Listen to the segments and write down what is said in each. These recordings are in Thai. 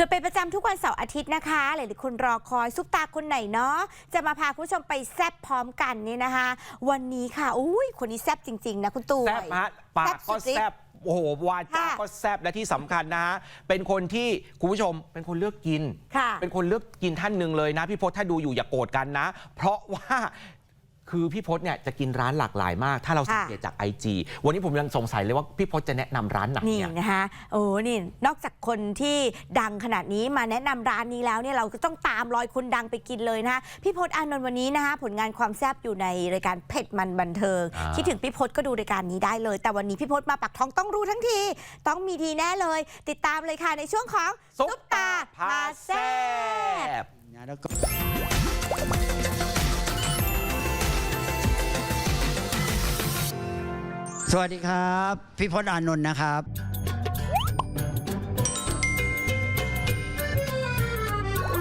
ส่วนเป็นประจำทุกวันเสาร์อาทิตย์นะคะ หลายๆคนรอคอยซุปตาคนไหนเนาะจะมาพาคุณผู้ชมไปแซบพร้อมกันเนี่ยนะคะ วันนี้ค่ะอุ้ยคนนี้แซบจริง ๆ นะคุณตู่แซบฮะปากก็สุดฤทธิ์แซบโอ้โหวาจาค่ะก็แซบและที่สำคัญนะฮะเป็นคนที่คุณผู้ชมเป็นคนเลือกกินค่ะเป็นคนเลือกกินท่านหนึ่งเลยนะ พี่พศถ้าดูอยู่อย่าโกรธกันนะ เพราะว่า คือพี่พศเนี่ยจะกินร้านหลากหลายมาก ถ้าเราสังเกตจาก IG วันนี้ผมยังสงสัยเลยว่าพี่พศจะแนะนำร้านไหนนี่เนี่ย นะคะโอ้นี่นอกจากคนที่ดังขนาดนี้มาแนะนำร้านนี้แล้วเนี่ยเราก็ต้องตามรอยคนดังไปกินเลยนะคะพี่พศอานนท์วันนี้นะคะผลงานความแซ่บอยู่ในรายการเผ็ดมันบันเทิง อ่า คิดถึงพี่พศก็ดูรายการนี้ได้เลย แต่วันนี้พี่พศมาปักท้องต้องรู้ทั้งที ต้องมีทีแน่เลย ติดตามเลยค่ะในช่วงของซุปซุปตาตาพาพาแซแซ่บ บ สวัสดีครับ พี่พจน์อานนท์นะครับ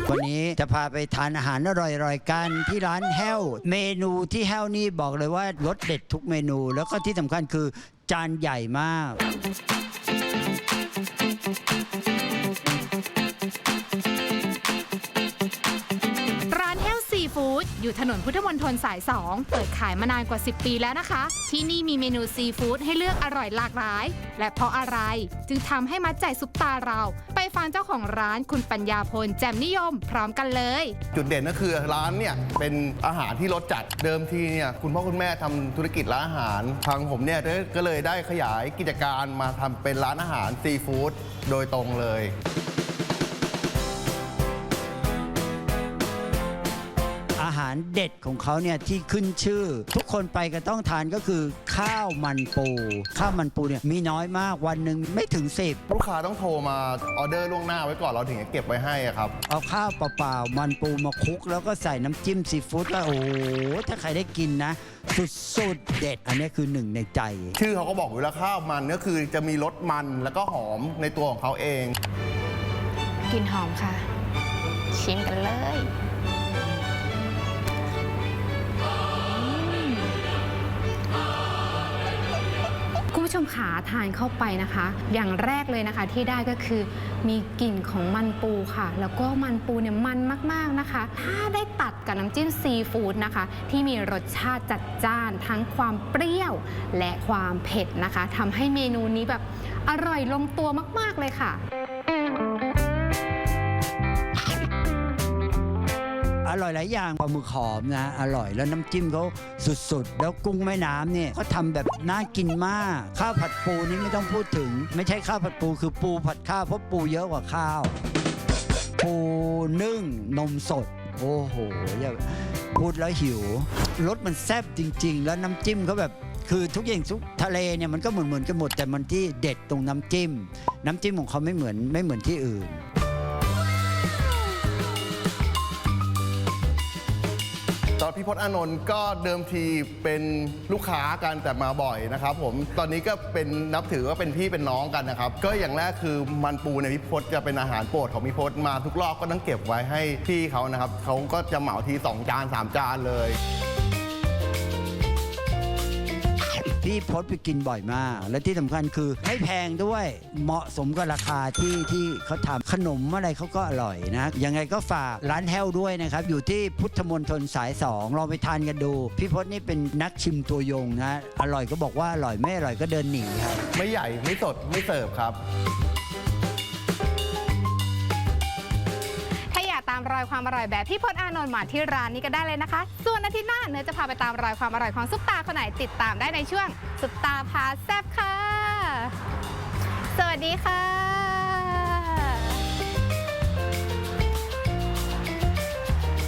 วันนี้จะพาไปทานอาหารอร่อยๆกันที่ร้านแห้ว เมนูที่แห้วนี่บอกเลยว่ารสเด็ดทุกเมนู แล้วก็ที่สำคัญคือจานใหญ่มากร้านแห้วซี ฟู้ดอยู่ถนนพุทธมณฑลสาย 2 เปิดขายมานานกว่า 10 ปีแล้วนะคะ ที่นี่มีเมนูซีฟู้ดให้เลือกอร่อยหลากหลาย และเพราะอะไรจึงทำให้มัดใจซุปตาเรา ไปฟังเจ้าของร้านคุณปัญญาพลแจ่มนิยมพร้อมกันเลย จุดเด่นก็คือร้านเนี่ยเป็นอาหารที่รสจัดเดิมทีเนี่ยคุณพ่อคุณแม่ทำธุรกิจร้านอาหาร ทางผมเนี่ยก็เลยได้ขยายกิจการมาทำเป็นร้านอาหารซีฟู้ดโดยตรงเลยาหารเด็ดของเขาเนี่ยที่ขึ้นชื่อ ทุกคนไปก็ต้องทานก็คือข้าวมันปู ข้าวมันปูเนี่ยมีน้อยมากวันหนึ่งไม่ถึงสิบลูกค้าต้องโทรมาออเดอร์ล่วงหน้าไว้ก่อนเราถึงจะเก็บไว้ให้อะครับเอาข้าวเปล่าๆมันปูมาคลุก แล้วก็ใส่น้ำจิ้มซีฟู้ดก็โอ้โหถ้าใครได้กินนะ สุดๆเด็ด อันนี้คือหนึ่งในใจ ชื่อเขาก็บอกอยู่แล้วข้าวมันก็คือจะมีรสมันแล้วก็หอมในตัวของเขาเองกลิ่นหอมค่ะ ชิมกันเลย ผู้ชมขาทานเข้าไปนะคะ อย่างแรกเลยนะคะที่ได้ก็คือมีกลิ่นของมันปูค่ะ แล้วก็มันปูเนี่ยมันมากๆนะคะ ถ้าได้ตัดกับน้ำจิ้มซีฟู้ดนะคะ ที่มีรสชาติจัดจ้าน ทั้งความเปรี้ยวและความเผ็ดนะคะทำให้เมนูนี้แบบอร่อยลงตัวมาก ๆเลยค่ะ อร่อยหลายอย่างปลาหมึกหอมนะอร่อยแล้วน้ำจิ้มเขาสุดๆ แล้วกุ้งแม่น้ำเนี่ยเขาทำแบบน่ากินมาก ข้าวผัดปูนี่ไม่ต้องพูดถึง ไม่ใช่ข้าวผัดปูคือปูผัดข้าวเพราะปูเยอะกว่าข้าว ปูนึ่งนมสด โอ้โหอย่าพูดแล้วหิวรสมันแซ่บจริง ๆ แล้วน้ำจิ้มเขาแบบคือทุกอย่างทุกทะเลเนี่ยมันก็เหมือนเหมือนๆกันหมดแต่มันที่เด็ดตรงน้ำจิ้ม น้ำจิ้มของเขาไม่เหมือนไม่เหมือนที่อื่น พี่พจน์อานนท์ก็เดิมทีเป็นลูกค้ากันแต่มาบ่อยนะครับผมตอนนี้ก็เป็นนับถือว่าเป็นพี่เป็นน้องกันนะครับก็อย่างแรกคือมันปูในยพี่พจน์จะเป็นอาหารโปรดของพี่พจน์มาทุกรอบก็ต้องเก็บไว้ให้พี่เขานะครับเขาก็จะเหมาทีสองจาน3จานเลย พี่พศไปกินบ่อยมาก และที่สำคัญคือไม่แพงด้วยเหมาะสมกับราคาที่ที่เขาทำขนมอะไรเขาก็อร่อยนะ ยังไงก็ฝากร้านแห้วด้วยนะครับ อยู่ที่พุทธมณฑลสายสองลองไปทานกันดู พี่พศนี่เป็นนักชิมตัวยงนะ อร่อยก็บอกว่าอร่อยไม่อร่อยก็เดินหนีครับ ไม่ใหญ่ไม่สดไม่เสิร์ฟครับาอยากตามรอยความอร่อยแบบพี่พจน์อานนท์มาที่ร้านนี้ก็ได้เลยนะคะ ส่วนอาทิตย์หน้าเนื้อจะพาไปตามรอยความอร่อยของซุปตาคนไหนติดตามได้ในช่วงซุปตาพาแซ่บค่ะ สวัสดีค่ะ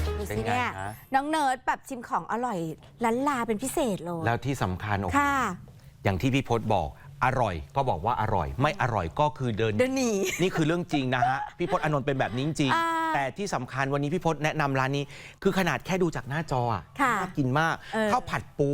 ดูเป็นสิไงเนี่ยฮะน้องเนิร์ดแบบชิมของอร่อยล้านลาเป็นพิเศษเลยแล้วที่สำคัญโอ้โหค่ะ อย่างที่พี่พศบอกอร่อยก็บอกว่าอร่อย ไม่อร่อยก็คือเดินเดินหนีนี่คือเรื่องจริงนะฮะ พี่พศอานนท์เป็นแบบนี้จริงอ่าๆ แต่ที่สำคัญวันนี้พี่พศแนะนำร้านนี้ คือขนาดแค่ดูจากหน้าจออะค่ะน่ากินมากเออข้าวผัดปู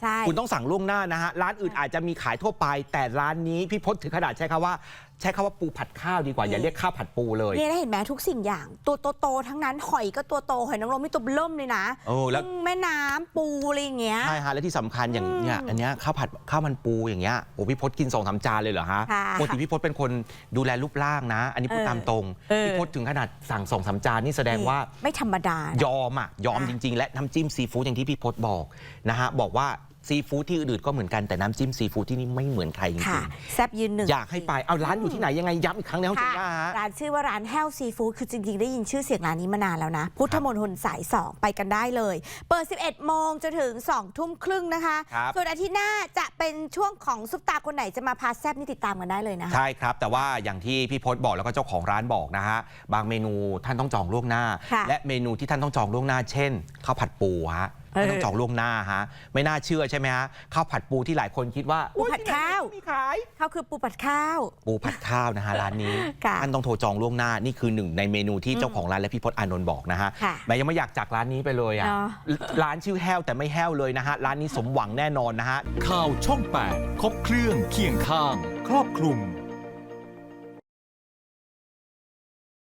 ใช่คุณต้องสั่งล่วงหน้านะฮะ ร้านอื่นอาจจะมีขายทั่วไป แต่ร้านนี้พี่พศถึงขนาดใช้คำว่า ใช้คำว่าปูผัดข้าวดีกว่า อย่าเรียกข้าวผัดปูเลย เนี่ยได้เห็นไหมทุกสิ่งอย่าง ตัวโตๆทั้งนั้นหอยก็ตัวโตหอยนางรมไม่ตัวเริ่มเลยนะโอ้แล้ว กุ้งแม่น้ำปูอะไรอย่างเงี้ย ใช่ฮะและที่สำคัญอย่างอืมเนี่ยอันเนี้ยข้าวผัดข้าวมันปูอย่างเงี้ยโอ้พี่พศกินสองสามจานเลยเหรอฮะค่ะปกติพี่พศเป็นคนดูแลรูปร่างนะ อันนี้พูดเออตามตรงเออ พี่พศถึงขนาดสั่งสองสามจานนี่แสดงว่า ไม่ธรรมดานะ ยอมอะยอมค่ะ จริง ๆ และน้ำจิ้มซีฟู้ดอย่างที่พี่พศบอกนะฮะบอกว่า ซีฟู้ดที่อื่นๆก็เหมือนกันแต่น้ำจิ้มซีฟู้ดที่นี่ไม่เหมือนใครจริค่ะงแซบยืนหนึ่งๆอยากให้ไปเอาร้านอยู่ที่ไหนยังไงย้ำอีกครั้งในห้องเจค่ะย่าฮะ ร้านชื่อว่าร้านแห้วซีฟู้ดคือจริงๆ ได้ยินชื่อเสียงร้านนี้มานานแล้วนะ พุทธมณฑลสาย 2 ไปกันได้เลย เปิด 11 โมงจนถึง 2 ทุ่มครึ่งนะคะ ครับ ส่วนอาทิตย์หน้าจะเป็นช่วงของซุปตาคนไหนจะมาพาแซบนี่ติดตามกันได้เลยนะคะ ใช่ครับ แต่ว่าอย่างที่พี่พศบอกแล้วก็เจ้าของร้านบอกนะฮะ บางเมนูท่านต้องจองล่วงหน้า ค่ะ และเมนูที่ท่านต้องจองล่วงหน้า เช่นข้าวผัดปูฮะเออท่านต้องจองล่วงหน้าฮะไม่น่าเชื่อใช่ไหมฮะข้าวผัดปูที่หลายคนคิดว่าปูผัดข้าวอุ๊ยที่ไหนก็มีขายเขาคือปูปัดข้าว ปูผัดข้าวนะฮะร้านนี้ค่ะท่านต้องโทรจองล่วงหน้านี่คือหนึ่งในเมนูที่เจ้าของร้านและพี่พศอานนท์บอกนะฮะค่ะแม่ยังไม่อยากจากร้านนี้ไปเลยอะเนาะร้านชื่อแห้วแต่ไม่แห้วเลยนะฮะร้านนี้สมหวังแน่นอนนะฮะข่าวช่อง 8 ครบเครื่องเคียงข้าง ครอบคลุม